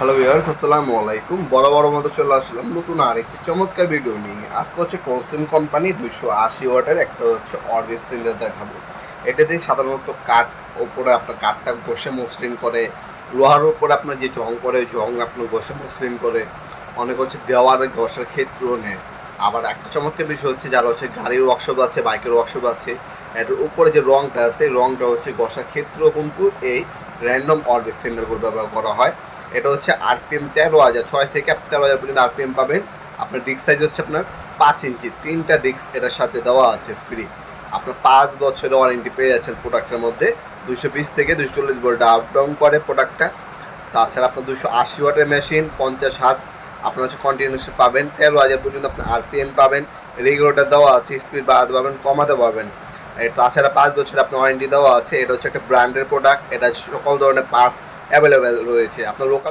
Hello viewers আসসালামু আলাইকুম। বড় বড় মতো চলে আসলাম নতুন আরেকটি চমৎকার ভিডিও নিয়ে। আজকে হচ্ছে টলসিন কোম্পানি দুইশো আশি ওয়াটের একটা হচ্ছে অরবিস সিলিন্ডার দেখাবো। এটা এটাতে সাধারণত কাঠ ওপরে আপনার কাঠটা ঘষে মসৃণ করে, লোহার উপরে আপনার যে জং করে জং আপনার ঘষে মসৃণ করে। অনেক হচ্ছে দেওয়ার ঘষার ক্ষেত্রেও নেয়। আবার একটা চমৎকার বিষয় হচ্ছে যারা হচ্ছে গাড়ির ওয়ার্কশপ আছে বাইকের ওয়ার্কশপ আছে এটার উপরে যে রংটা আছে, রংটা হচ্ছে ঘষার ক্ষেত্রেও কিন্তু এই র্যান্ডম অরবিস সিলিন্ডারগুলো ব্যবহার করা হয়। এটা হচ্ছে আরপিএম তেরো হাজার, ছয় থেকে আপনি তেরো হাজার পর্যন্ত আরপিএম পাবেন। আপনার ডিস্ক সাইজ হচ্ছে আপনার পাঁচ ইঞ্চি। তিনটা ডিস্ক এটার সাথে দেওয়া আছে ফ্রি আপনার পাঁচ বছরের ওয়ারেন্টি পেয়ে যাচ্ছেন প্রোডাক্টের মধ্যে। দুশো বিশ থেকে দুশো চল্লিশ ভোল্ট আপ ডাউন করে প্রোডাক্টটা তাছাড়া আপনার দুশো আশি ওয়াটের মেশিন পঞ্চাশ হাজ আপনার হচ্ছে কন্টিনিউস পাবেন। তেরো হাজার পর্যন্ত আপনার আরপিএম পাবেন। রেগুলেটার দেওয়া আছে স্পিড বাড়াতে পারবেন, কমাতে পারবেন। তাছাড়া পাঁচ বছর আপনার ওয়ারেন্টি দেওয়া আছে। এটা হচ্ছে একটা ব্র্যান্ডের প্রোডাক্ট এটা সকল ধরনের পার্টস অ্যাভেলেবেল রয়েছে। আপনার লোকাল